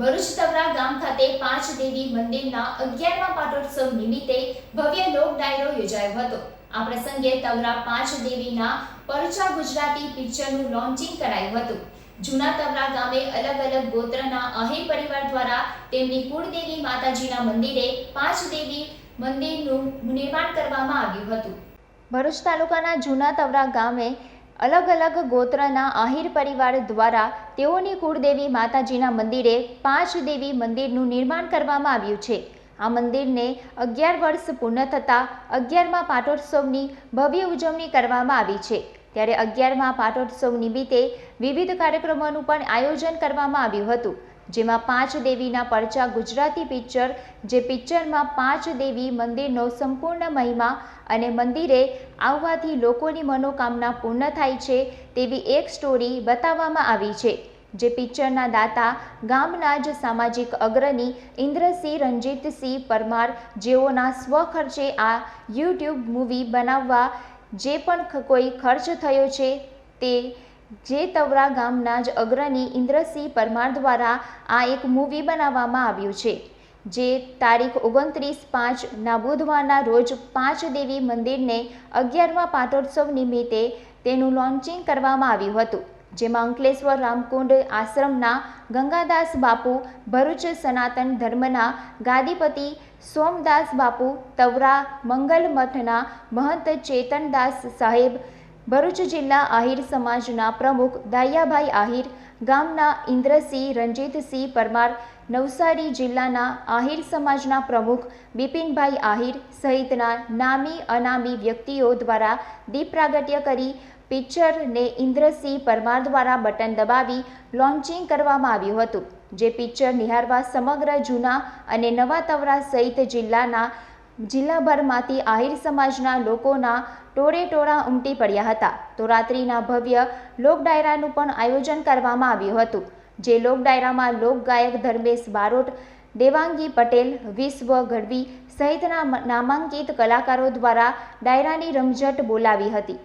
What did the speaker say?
ભરૂચ તવરા ગામ ખાતે પાંચ દેવી મંદિરના અગિયારમા પાટોત્સવ નિમિત્તે ભવ્ય લોક ડાયરો યોજાયો હતો. આ પ્રસંગે તવરા પાંચ દેવીના પરચા ગુજરાતી પિક્ચરનું લોન્ચિંગ કરાયું હતું. જૂના તવરા ગામે અલગ અલગ ગોત્રના આહિર પરિવાર દ્વારા તેમની કુળદેવી માતાજીના મંદિરે પાંચ દેવી મંદિરનું નિર્માણ કરવામાં આવ્યું હતું. ભરૂચ તાલુકાના જૂના તવરા ગામે અલગ અલગ ગોત્રના આહિર પરિવાર દ્વારા તેઓની કુળદેવી માતાજીના મંદિરે પાંચ દેવી મંદિરનું નિર્માણ કરવામાં આવ્યું છે. આ મંદિરને અગિયાર વર્ષ પૂર્ણ થતાં અગિયારમા પાટોત્સવની ભવ્ય ઉજવણી કરવામાં આવી છે. ત્યારે અગિયારમા પાટોત્સવ નિમિત્તે વિવિધ કાર્યક્રમોનું પણ આયોજન કરવામાં આવ્યું હતું. જેમાં પાંચ દેવીના પરચા ગુજરાતી પિક્ચર, જે પિક્ચરમાં પાંચ દેવી મંદિરનો સંપૂર્ણ મહિમા અને મંદિરે આવવાથી લોકોની મનોકામના પૂર્ણ થાય છે તેવી એક સ્ટોરી બતાવવામાં આવી છે, જે પિક્ચરના દાતા ગામના જ સામાજિક અગ્રણી ઇન્દ્રસિંહ રંજીતસિંહ પરમાર જેઓના સ્વખર્ચે આ યુટ્યુબ મૂવી બનાવવા જે પણ કોઈ ખર્ચ થયો છે તે જે તવરા ગામના જ અગ્રણી ઇન્દ્રસિંહ પરમાર દ્વારા આ એક મૂવી બનાવવામાં આવ્યું છે, જે તારીખ ઓગણત્રીસ પાંચના બુધવારના રોજ પાંચ દેવી મંદિરને અગિયારમા પાટોત્સવ નિમિત્તે તેનું લોન્ચિંગ કરવામાં આવ્યું હતું, જેમાં અંકલેશ્વર રામકુંડ આશ્રમના ગંગાદાસ બાપુ, ભરૂચ સનાતન ધર્મના ગાદીપતિ સોમદાસ બાપુ, તવરા મંગલ મઠના મહંત ચેતનદાસ સાહેબ ભરૂચ જિલ્લા આહિર સમાજના પ્રમુખ દાયાભાઈ આહિર, ગામના ઇન્દ્રસિંહ, રંજીતસિંહ પરમાર, નવસારી જિલ્લાના આહિર સમાજના પ્રમુખ બિપિનભાઈ આહિર સહિતના નામી અનામી વ્યક્તિઓ દ્વારા દીપ પ્રાગટ્ય કરી પિક્ચરને ઇન્દ્રસિંહ પરમાર દ્વારા બટન દબાવી લોન્ચિંગ કરવામાં આવ્યું હતું. જે પિક્ચર નિહાળવા સમગ્ર જૂના અને નવા તવરા સહિત જિલ્લાના જિલ્લાભરમાંથી આહિર સમાજના લોકોના ટોળે ટોળા ઉમટી પડ્યા હતા. તો રાત્રિના ભવ્ય લોક ડાયરાનું પણ આયોજન કરવામાં આવ્યું હતું. જે લોક ડાયરામાં લોકગાયક ધર્મેશ બારોટ, દેવાંગી પટેલ, વિશ્વ ગઢવી સહિતના નામાંકિત કલાકારો દ્વારા ડાયરાની રમઝટ બોલાવી હતી.